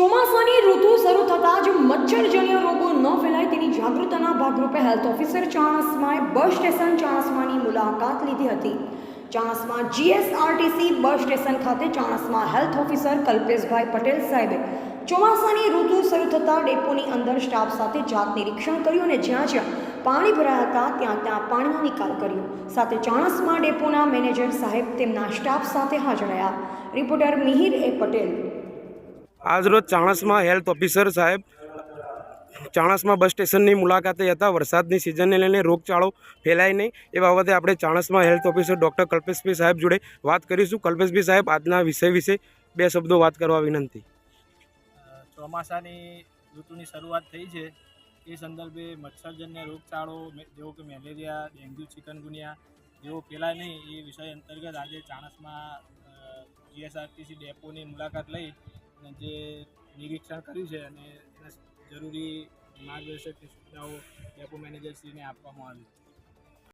ચોમાસાની ઋતુ શરૂ થતાં જ મચ્છરજન્ય રોગો ન ફેલાય તેની જાગૃતતાના ભાગરૂપે હેલ્થ ઓફિસર ચાણસ્માએ બસ સ્ટેશન ચાણસ્માની મુલાકાત લીધી હતી. ચાણસમા જીએસઆરટીસી બસ સ્ટેશન ખાતે ચાણસમા હેલ્થ ઓફિસર કલ્પેશભાઈ પટેલ સાહેબે ચોમાસાની ઋતુ શરૂ થતાં ડેપોની અંદર સ્ટાફ સાથે જાત નિરીક્ષણ કર્યું અને જ્યાં જ્યાં પાણી ભરાયા હતા, ત્યાં ત્યાં પાણીનો નિકાલ કર્યો. સાથે ચાણસમા ડેપોના મેનેજર સાહેબ તેમના સ્ટાફ સાથે હાજર રહ્યા. Reporter Mihir A Patel. આજરોજ ચાણસમાં હેલ્થ ઓફિસર સાહેબ ચાણસમાં બસ સ્ટેશનની મુલાકાતે હતા. વરસાદની સિઝનને લઈને રોગચાળો ફેલાય નહીં. એ બાબતે આપણે ચાણસમાં હેલ્થ ઓફિસર ડૉક્ટર કલ્પેશભાઈ સાહેબ જોડે વાત કરીશું. કલ્પેશભાઈ સાહેબ, આજના વિષય વિશે બે શબ્દો વાત કરવા વિનંતી. ચોમાસાની ઋતુની શરૂઆત થઈ છે. એ સંદર્ભે મચ્છરજન્ય રોગચાળો જેવો કે મેલેરિયા, ડેન્ગ્યુ, ચિકનગુનિયા જેવો ફેલાય નહીં. એ વિષય અંતર્ગત આજે ચાણસમાં જીએસઆરટીસી ડેપોની મુલાકાત લઈ અને જે નિરીક્ષણ કર્યું છે અને એના જરૂરી માર્ગદર્શક સૂચનાઓ ડેપો મેનેજરશ્રીને આપવામાં આવી.